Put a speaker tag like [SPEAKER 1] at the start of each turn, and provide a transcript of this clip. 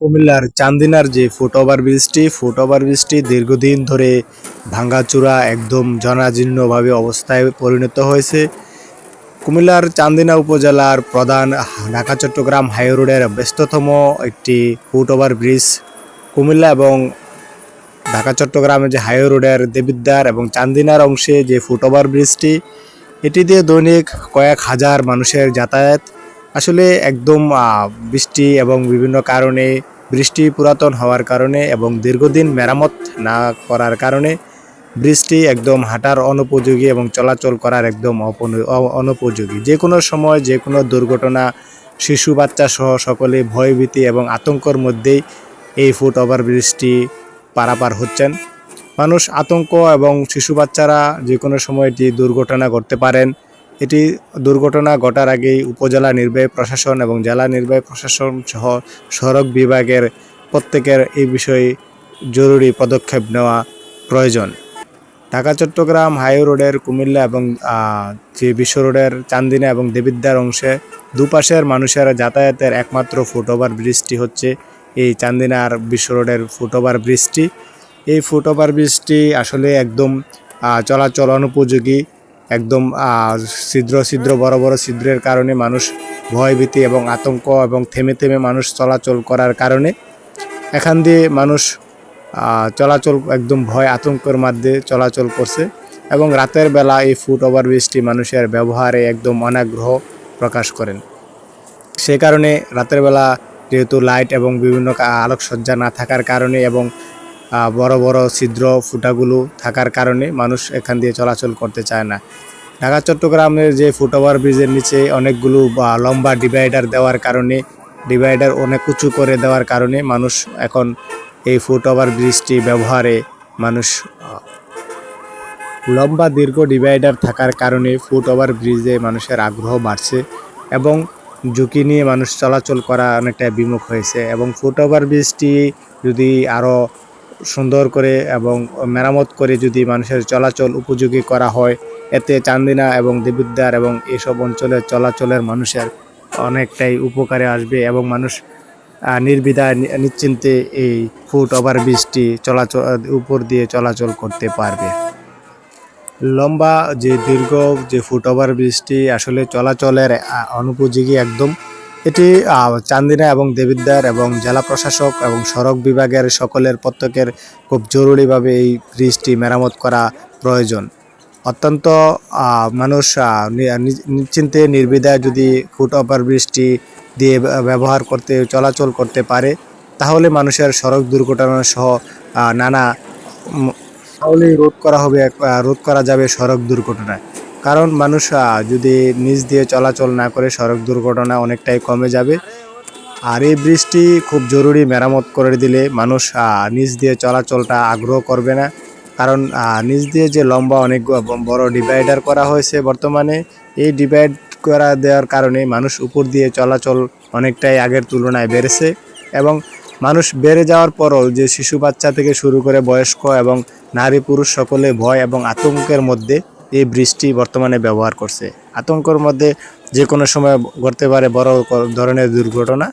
[SPEAKER 1] কুমিল্লার চান্দিনার যে ফুটওভার ব্রিজটি ফুটওভার ব্রিজটি দীর্ঘদিন ধরে ভাঙ্গাচুরা একদম জনাজীর্ণভাবে অবস্থায় পরিণত হয়েছে। কুমিল্লার চান্দিনা উপজেলার প্রধান ঢাকা চট্টগ্রাম হাই রোডের ব্যস্ততম একটি ফুটওভার ব্রিজ কুমিল্লা এবং ঢাকা চট্টগ্রামের যে হাই রোডের দেবিদ্বার এবং চান্দিনার অংশে যে ফুটওভার ব্রিজটি, এটি দিয়ে দৈনিক কয়েক হাজার মানুষের যাতায়াত আসলে একদম বৃষ্টি এবং বিভিন্ন কারণে বৃষ্টি পুরাতন হওয়ার কারণে এবং দীর্ঘদিন মেরামত না করার কারণে ব্রিজটি একদম হাঁটার অনুপযোগী এবং চলাচল করার একদম অনুপযোগী। যে কোনো সময় যে কোনো দুর্ঘটনা, শিশু বাচ্চা সহ সকলে ভয়ভীতি এবং আতঙ্কর মধ্যেই এই ফুট ওভার ব্রিজটি পারাপার হচ্ছেন। মানুষ আতঙ্ক এবং শিশু বাচ্চারা যে কোনো সময় এটি দুর্ঘটনা ঘটতে পারেন এটি দুর্ঘটনা ঘটার আগেই উপজেলা নির্বাহী প্রশাসন এবং জেলা নির্বাহী প্রশাসন সহ সড়ক বিভাগের প্রত্যেকের এই বিষয়ে জরুরি পদক্ষেপ নেওয়া প্রয়োজন। ঢাকা, চট্টগ্রাম হাই রোডের কুমিল্লা এবং যে বিশ্ব রোডের চান্দিনা এবং দেবিদ্যার অংশে দুপাশের মানুষের যাতায়াতের একমাত্র ফুটওভার ব্রিজটি হচ্ছে এই চান্দিনার বিশ্ব রোডের ফুটওভার ব্রিজটি। এই ফুটওভার ব্রিজটি আসলে একদম চলাচল অনুপযোগী একদম ছিদ্র ছিদ্র, বড় বড় ছিদ্রের কারণে মানুষ ভয়ভীতি এবং আতঙ্ক এবং থেমে থেমে মানুষ চলাচল করার কারণে এখান দিয়ে মানুষ চলাচল একদম ভয়, আতঙ্কের মধ্যে চলাচল করছে এবং রাতের বেলা এই ফুট ওভার ব্রিজটি মানুষের ব্যবহারে একদম অনাগ্রহ প্রকাশ করেন। সে কারণে রাতের বেলা যেহেতু লাইট এবং বিভিন্ন আলোকসজ্জা না থাকার কারণে এবং বড় বড় ছিদ্র ফুটাগুলো থাকার কারণে মানুষ এখান দিয়ে চলাচল করতে চায় না। ঢাকা, চট্টগ্রামের যে ফুটওভার ব্রিজের নিচে অনেকগুলো লম্বা ডিভাইডার দেওয়ার কারণে, ডিভাইডার অনেক উঁচু করে দেওয়ার কারণে মানুষ এখন এই ফুটওভার ব্রিজটি ব্যবহারে মানুষ লম্বা দীর্ঘ ডিভাইডার থাকার কারণে ফুটওভার ব্রিজে মানুষের আগ্রহ বাড়ছে এবং ঝুঁকি নিয়ে মানুষ চলাচল করা অনেকটা বিমুখ হয়েছে এবং ফুটওভার ব্রিজটি যদি আরও সুন্দর করে এবং মেরামত করে যদি মানুষের চলাচল উপযোগী করা হয়, এতে চান্দিনা এবং দেবিদ্বার এবং এসব অঞ্চলের চলাচলের মানুষের অনেকটাই উপকারে আসবে এবং মানুষ নির্বিধায় নিশ্চিন্তে এই ফুট ওভার ব্রিজটি চলাচল, উপর দিয়ে চলাচল করতে পারবে। লম্বা যে দীর্ঘ যে ফুট ওভার ব্রিজটি আসলে চলাচলের অনুপযোগী একদম। এটি চান্দিনা এবং দেবিদ্বার এবং জেলা প্রশাসক এবং সড়ক বিভাগের সকলের প্রত্যেকের খুব জরুরিভাবে এই ব্রিজটি মেরামত করা প্রয়োজন। অত্যন্ত মানুষ নিশ্চিন্তে, নির্বিধায় যদি ফুট ওভার ব্রিজটি দিয়ে ব্যবহার করতে, চলাচল করতে পারে, তাহলে মানুষের সড়ক দুর্ঘটনা সহ নানা তাহলেই রোধ করা হবে রোধ করা যাবে সড়ক দুর্ঘটনা কারণ মানুষ যদি নিজ দিয়ে চলাচল না করে সড়ক দুর্ঘটনা অনেকটাই কমে যাবে। আর এই ব্রিজটি খুব জরুরি মেরামত করে দিলে মানুষ নিজ দিয়ে চলাচলটা আগ্রহ করবে না। কারণ নিচ দিয়ে যে লম্বা অনেক বড় ডিভাইডার করা হয়েছে বর্তমানে, এই ডিভাইড করা দেওয়ার কারণে মানুষ উপর দিয়ে চলাচল অনেকটাই আগের তুলনায় বেড়েছে এবং মানুষ বেড়ে যাওয়ার পরও যে শিশু বাচ্চা থেকে শুরু করে বয়স্ক এবং নারী পুরুষ সকলে ভয় এবং আতঙ্কের মধ্যে এই বৃষ্টি বর্তমানে ব্যবহার করছে। আতঙ্কর মধ্যে যে কোনো সময় ঘটতে পারে বড় ধরনের দুর্ঘটনা।